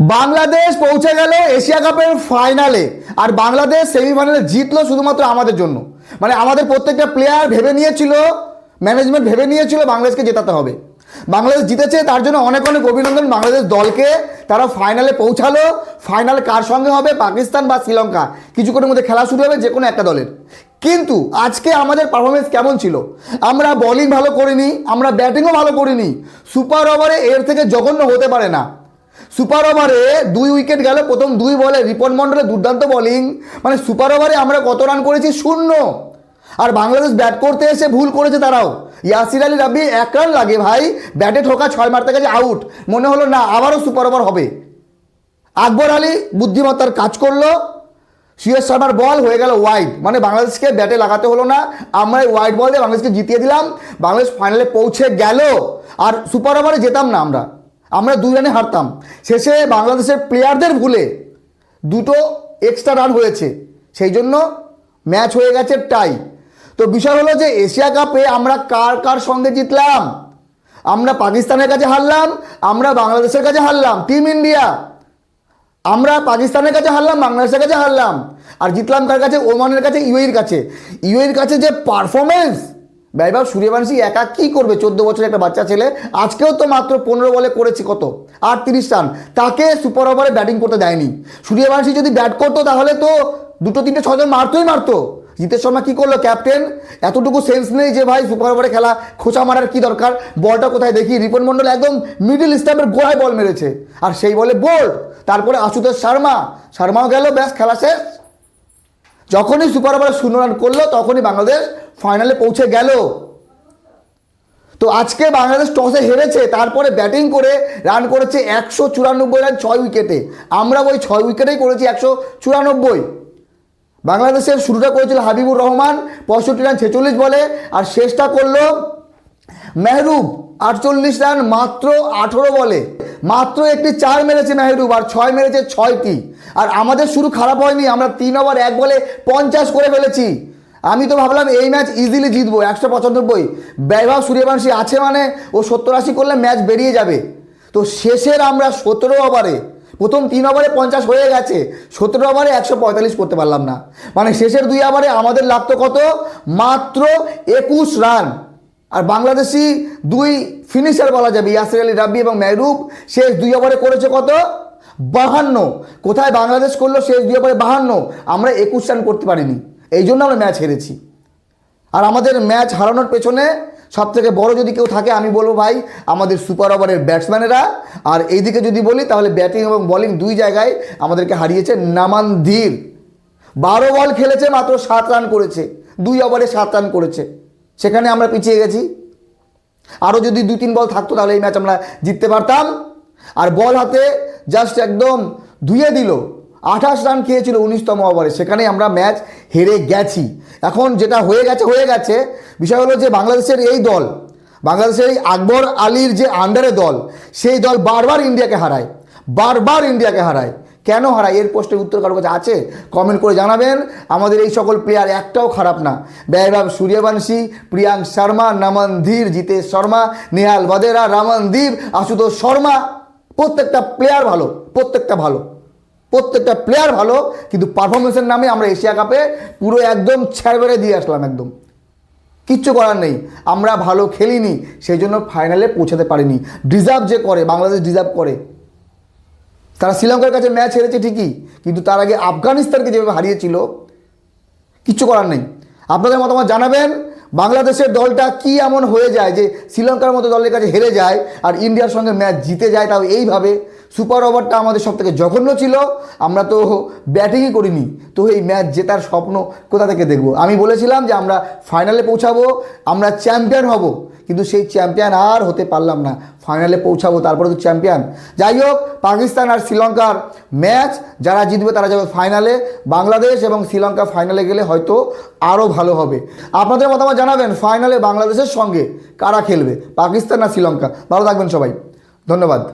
বাংলাদেশ পৌঁছে গেল এশিয়া কাপের ফাইনালে। আর বাংলাদেশ সেমিফাইনালে জিতলো শুধুমাত্র আমাদের জন্য। মানে আমাদের প্রত্যেকটা প্লেয়ার ভেবে নিয়েছিল ম্যানেজমেন্ট ভেবে নিয়েছিল বাংলাদেশকে জেতাতে হবে। বাংলাদেশ জিতেছে, তার জন্য অনেক অনেক অভিনন্দন বাংলাদেশ দলকে। তারা ফাইনালে পৌঁছালো। ফাইনাল কার সঙ্গে হবে? পাকিস্তান বা শ্রীলঙ্কা। কিছুক্ষণের মধ্যে খেলা শুরু হবে যে কোনো একটা দলের। কিন্তু আজকে আমাদের পারফরমেন্স কেমন ছিল? আমরা বলিং ভালো করিনি, আমরা ব্যাটিংও ভালো করিনি। সুপার ওভারে এর থেকে জঘন্য হতে পারে না। সুপার ওভারে দুই উইকেট গেল, প্রথম দুই বলে। রিপন মন্ডলের দুর্দান্ত বলিং মানে সুপার ওভারে আমরা কত রান করেছি? শূন্য। আর বাংলাদেশ ব্যাট করতে এসে ভুল করেছে তারাও। ইয়াসির আলী রাব্বি এক রান লাগে ভাই। ব্যাটে ঠোকা ছয় মারতে গেছে আউট মনে হলো না, আবারও সুপার ওভার হবে। আকবর আলী বুদ্ধিমত্তার কাজ করল। সুয়েশ শর্মার বল হয়ে গেল ওয়াইড মানে বাংলাদেশকে ব্যাটে লাগাতে হলো না। আমরা ওয়াইড বল দিয়ে বাংলাদেশকে জিতিয়ে দিলাম। বাংলাদেশ ফাইনালে পৌঁছে গেল। আর সুপার ওভারে যেতাম না আমরা। আমরা দুই রানে হারতাম। শেষে বাংলাদেশের প্লেয়ারদের ভুলে দুটো এক্সট্রা রান হয়েছে। সেই জন্য ম্যাচ হয়ে গেছে টাই তো বিষয় হলো যে এশিয়া কাপে আমরা কার কার সঙ্গে জিতলাম? আমরা পাকিস্তানের কাছে হারলাম, আমরা বাংলাদেশের কাছে হারলাম টিম ইন্ডিয়া আমরা পাকিস্তানের কাছে হারলাম, বাংলাদেশের কাছে হারলাম। আর জিতলাম কার কাছে? ওমানের কাছে ইউএর কাছে। ইউএর কাছে যে পারফরমেন্স ব্যয়ভাব সূর্যবংশী একা কি করবে? চোদ্দ বছরের একটা বাচ্চা ছেলে। আজকেও তো মাত্র পনেরো বলে করেছে কত? আট তিরিশ রান। তাকে সুপার ওভারে ব্যাটিং করতে দেয়নি। সূর্যবংশী যদি ব্যাট করতো, তাহলে তো দুটো, তিনটে ছজন মারতোই মারতো। জিতের শর্মা কি করল, ক্যাপ্টেন? এতটুকু সেন্স নেই যে, ভাই, সুপার ওভারে খেলা, খোঁচা মারার কী দরকার? বলটা কোথায় দেখি? রিপন মন্ডল একদম মিডল স্টাম্পের গোড়ায় বল মেরেছে। আর সেই বলে বোল্ড তারপরে আশুতোষ শর্মা। শর্মাও গেল, ব্যাস, খেলা শেষ। যখনই সুপার ওভারে শূন্য রান করল, তখনই বাংলাদেশ ফাইনালে পৌঁছে গেল। তো আজকে বাংলাদেশ টসে হেরেছে, তারপরে ব্যাটিং করে রান করেছে একশো চুরানব্বই রান ছয় উইকেটে আমরা ওই ছয় উইকেটেই করেছি একশো চুরানব্বই। বাংলাদেশের শুরুটা করেছিল হাবিবুর রহমান, পঁয়ষট্টি রান ছেচল্লিশ বলে, আর শেষটা করল মেহরুব, আটচল্লিশ রান মাত্র আঠেরো বলে। মাত্র একটি চার মেরেছে মেহরুব, আর ছয় মেরেছে ছয়টি। আর আমাদের শুরু খারাপ হয়নি, আমরা তিন ওভার এক বলে পঞ্চাশ করে ফেলেছি। আমি তো ভাবলাম এই ম্যাচ ইজিলি জিতবো, একশো পঁচানব্বই। ব্যয়ভাব সূর্যবংশী আছে মানে ও সত্তর আশি করলে ম্যাচ বেরিয়ে যাবে। তো শেষের আমরা সতেরো ওভারে, প্রথম তিন ওভারে পঞ্চাশ হয়ে গেছে, সতেরো ওভারে একশো পঁয়তাল্লিশ করতে পারলাম না। মানে শেষের দুই ওভারে আমাদের লাগতো কত? মাত্র একুশ রান। আর বাংলাদেশি দুই ফিনিশার বলা যাবে, ইয়াসির আলী রাব্বি এবং মেহরুব, শেষ দুই ওভারে করেছে কত? বাহান্ন। কোথায় বাংলাদেশ করল শেষ দুই ওভারে বাহান্ন? আমরা একুশ রান করতে পারিনি। এই জন্য আমরা ম্যাচ হেরেছি। আর আমাদের ম্যাচ হারানোর পেছনে সব থেকে বড় যদি কেউ থাকে, আমি বলব ভাই, আমাদের সুপার ওভারের ব্যাটসম্যানেরা। আর এইদিকে যদি বলি, তাহলে ব্যাটিং এবং বলিং দুই জায়গায় আমাদেরকে হারিয়েছে নামান ধীর। বারো বল খেলেছে, মাত্র সাত রান করেছে। দুই ওভারে সাত রান করেছে। সেখানে আমরা পিছিয়ে গেছি। আরও যদি দুই তিন বল থাকতো, তাহলে এই ম্যাচ আমরা জিততে পারতাম। আর বল হাতে জাস্ট একদম ধুয়ে দিল। আঠাশ রান খেয়েছিল উনিশতম ওভারে। সেখানে আমরা ম্যাচ হেরে গেছি। এখন যেটা হয়ে গেছে হয়ে গেছে, বিষয় হলো যে বাংলাদেশের এই দল, বাংলাদেশের এই আকবর আলীর যে আন্ডারে দল, সেই দল বারবার ইন্ডিয়াকে হারায়, বারবার ইন্ডিয়াকে হারায়। কেন হারায়? এর প্রশ্নের উত্তর কারও কাছে আছে? কমেন্ট করে জানাবেন। আমাদের এই সকল প্লেয়ার একটাও খারাপ না। ব্যয়ভাব সূর্যবংশী, প্রিয়াঙ্ক শর্মা নামান ধীর জিতেশ শর্মা, নেহাল বদেরা রামনদীপ, আশুতোষ শর্মা, প্রত্যেকটা প্লেয়ার ভালো, প্রত্যেকটা ভালো। প্রত্যেকটা প্লেয়ার ভালো, কিন্তু পারফরমেন্সের নামে আমরা এশিয়া কাপে পুরো একদম ছেড়ে বেড়ে দিয়ে আসলাম একদম। কিচ্ছু করার নেই। আমরা ভালো খেলিনি সেই জন্য ফাইনালে পৌঁছাতে পারিনি। ডিজার্ভ যে করে, বাংলাদেশ ডিজার্ভ করে। তারা শ্রীলঙ্কার কাছে ম্যাচ হেরেছে ঠিকই, কিন্তু তার আগে আফগানিস্তানকে যেভাবে হারিয়েছিল, কিচ্ছু করার নেই। আপনাদের মতামত জানাবেন, বাংলাদেশের দলটা কি এমন হয়ে যায় যে শ্রীলঙ্কার মতো দলের কাছে হেরে যায় আর ইন্ডিয়ার সঙ্গে ম্যাচ জিতে যায় তাও এইভাবে? সুপার ওভারটা আমাদের সব থেকে জঘন্য ছিল। আমরা তো ব্যাটিংই করিনি। তো এই ম্যাচ জেতার স্বপ্ন কোথা থেকে দেখব? আমি বলেছিলাম যে আমরা ফাইনালে পৌঁছাবো, আমরা চ্যাম্পিয়ন হব। কিন্তু সেই চ্যাম্পিয়ন আর হতে পারলাম না। ফাইনালে পৌঁছাবো, তারপরে তো চ্যাম্পিয়ন। যাই হোক, পাকিস্তান আর শ্রীলঙ্কার ম্যাচ, যারা জিতবে তারা যাবে ফাইনালে। বাংলাদেশ এবং শ্রীলঙ্কা ফাইনালে গেলে হয়তো আরও ভালো হবে। আপনাদের মতামত জানাবেন, ফাইনালে বাংলাদেশের সঙ্গে কারা খেলবে? পাকিস্তান আর শ্রীলঙ্কা? ভালো থাকবেন সবাই। ধন্যবাদ।